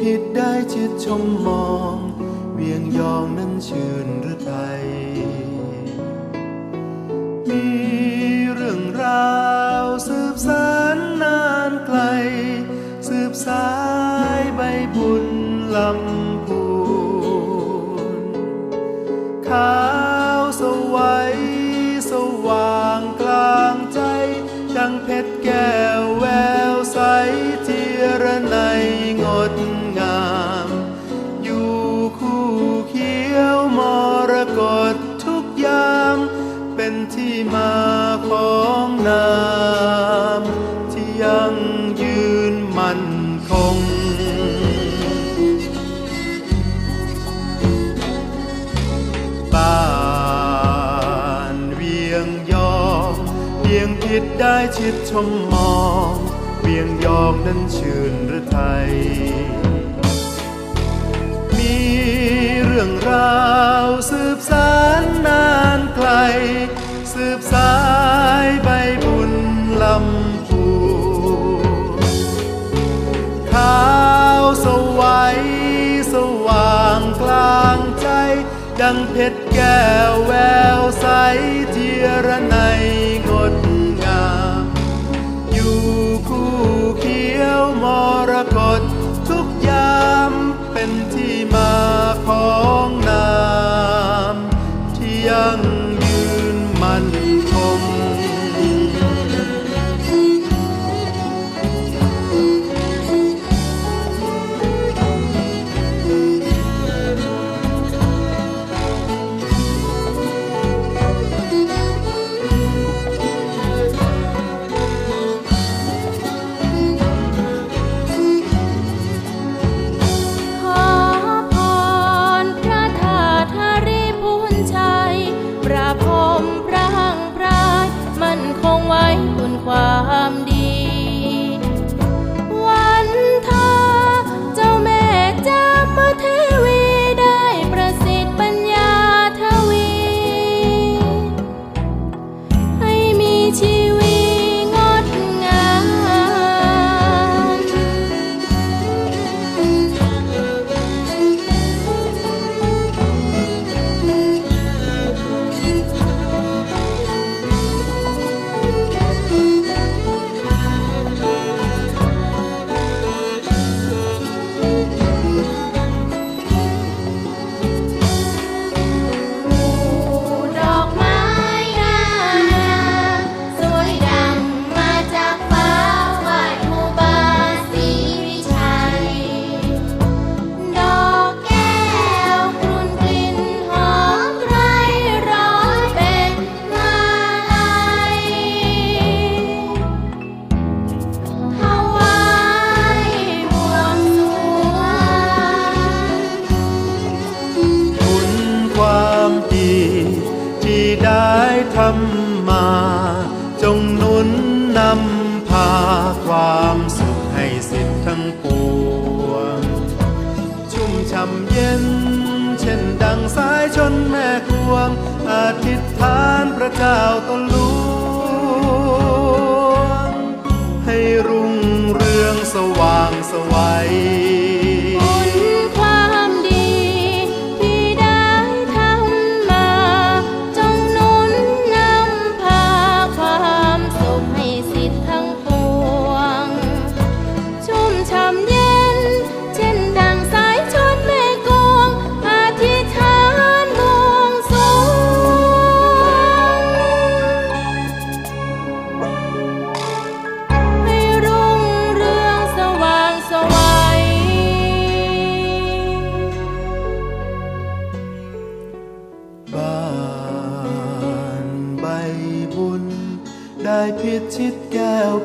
ผิดได้ชมมอง เวียงยองนั้นชื่นหรือไทย มีเรื่องราวสืบสานนานไกล สืบสายใบบุญลำพูนขาวสวัยสว่างกลางใจ ดังเพชรแก้ พียงผิดได้ชิดชมมองเวียงยองนั้นชื่นหรือไทย มีเรื่องราวสืบสานนานไกล สืบสายใบบุญลำพูขาวสวัยสว่างกลางใจ ดังเพชรแก้วแววใสเทียระในยงด รกตทุกยามเป็นที่มาของา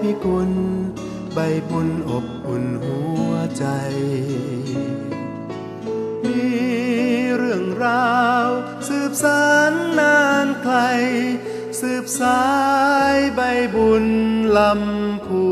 พิกุล ใบบุญอบอุ่นหัวใจ มีเรื่องราว สืบสานนานไกล สืบสายใบบุญลำพู